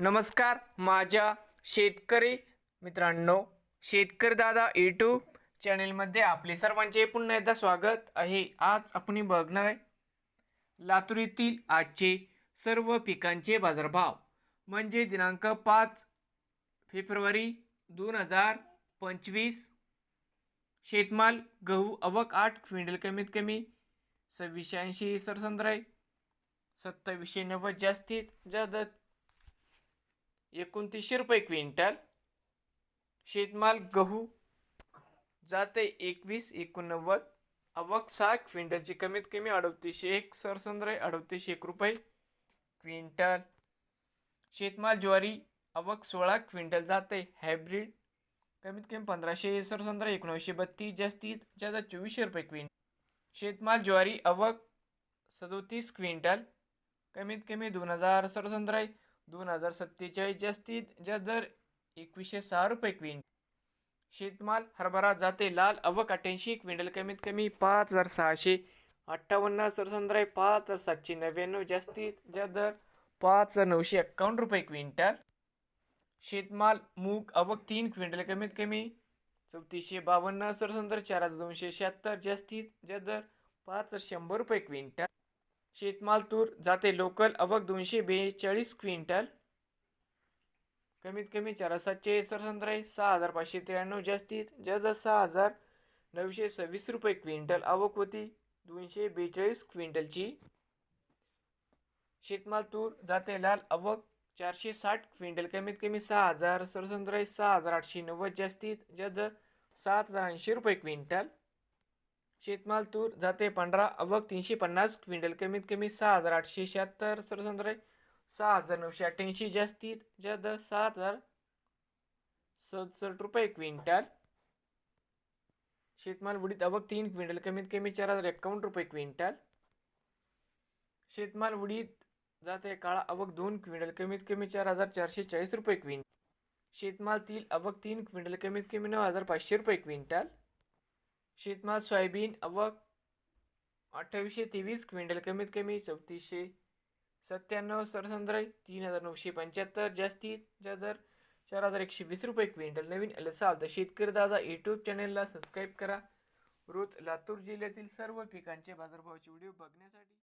नमस्कार माझ्या शेतकरी मित्रांनो शेतकरी दादा यूट्यूब चॅनेलमध्ये आपले सर्वांचे पुन्हा एकदा स्वागत आहे. आज आपण बघणार आहे लातूर येथील आजचे सर्व पिकांचे बाजारभाव. म्हणजे दिनांक पाच फेब्रुवारी दोन हजार पंचवीस शेतमाल गहू अवक आठ क्विंटल कमीत कमी सव्वीसशे ऐंशी सरसंद्राय सत्तावीसशे नव्वद जास्तीत जास्त एकोणतीसशे रुपये क्विंटल. शेतमाल गहू जाते एकवीस एकोणनव्वद. आवक सहा क्विंटलची कमीत कमी अडतीसशे एक सरसंद्रय अडतीसशे एक रुपये क्विंटल. शेतमाल ज्वारी आवक सोळा क्विंटल जाते हायब्रिड कमीत कमी पंधराशे सरसंद्र एकोणीसशे बत्तीस जास्तीत जादा चोवीसशे रुपये क्विंटल. शेतमाल ज्वारी आवक सदोतीस क्विंटल कमीत कमी दोन हजार सरसंद्राय दोन हजार सत्तेचाळीस जास्तीत जास्त दर एकवीसशे सहा रुपये क्विंट शेतमाल हरभरा जाते लाल अवक अठ्ठ्याऐंशी क्विंटल कमीत कमी पाच हजार सहाशे अठ्ठावन्न सरसंद्राय पाच हजार सातशे नव्याण्णव जास्तीत जास्त दर पाच हजार नऊशे एक्कावन्न रुपये क्विंटल. शेतमाल मूग अवक तीन क्विंटल कमीत कमी चौतीसशे बावन्न सरसंदर चार हजार दोनशे शहात्तर जास्तीत जास्त दर पाच हजार शंभर रुपये क्विंटल. शेतमाल तूर जाते लोकल अवक दोनशे बेचाळीस क्विंटल. कमीत कमी चार हजार सातशे सहा हजार पाचशे त्र्याण्णव जास्तीत जास्त सहा हजार नऊशे सव्वीस रुपये क्विंटल आवक होती. दोनशे बेचाळीस क्विंटलची शेतमाल तूर जाते लाल अवक चारशे साठ क्विंटल. कमीत कमी सहा हजार सरसंद्राय सहा हजार आठशे नव्वद जास्तीत जास्त सात हजार ऐंशी रुपये क्विंटल. शेतमाल तूर जाते पंधरा अवक तीनशे पन्नास क्विंटल कमीत कमी सहा हजार आठशे शहात्तर सरसंद्राय सहा हजार नऊशे अठ्ठ्याऐंशी जास्तीत जास्त सहा हजार सदसष्ट रुपये क्विंटल. शेतमाल उडीत अवक तीन क्विंटल कमीत कमी चार हजार एक्कावन्न रुपये क्विंटल. शेतमाल उडीत जाते काळा अवक दोन क्विंटल कमीत कमी चार हजार चारशे चाळीस रुपये क्विंटल. शेतमाल तील अवक तीन क्विंटल कमीत कमी नऊ हजार पाचशे रुपये क्विंटल. शेतमाल सोयाबीन अवक अठ्ठावीसशे तेवीस क्विंटल कमीत कमी चौतीसशे सत्त्याण्णव सरसंद्राय तीन हजार नऊशे पंच्याहत्तर जास्तीत जास्त दर चार हजार एकशे वीस रुपये क्विंटल नवीन असाल तर शेतकरी दादा यूट्यूब चॅनेलला सबस्क्राईब करा. रोज लातूर जिल्ह्यातील सर्व पिकांचे बाजारभावाचे व्हिडिओ बघण्यासाठी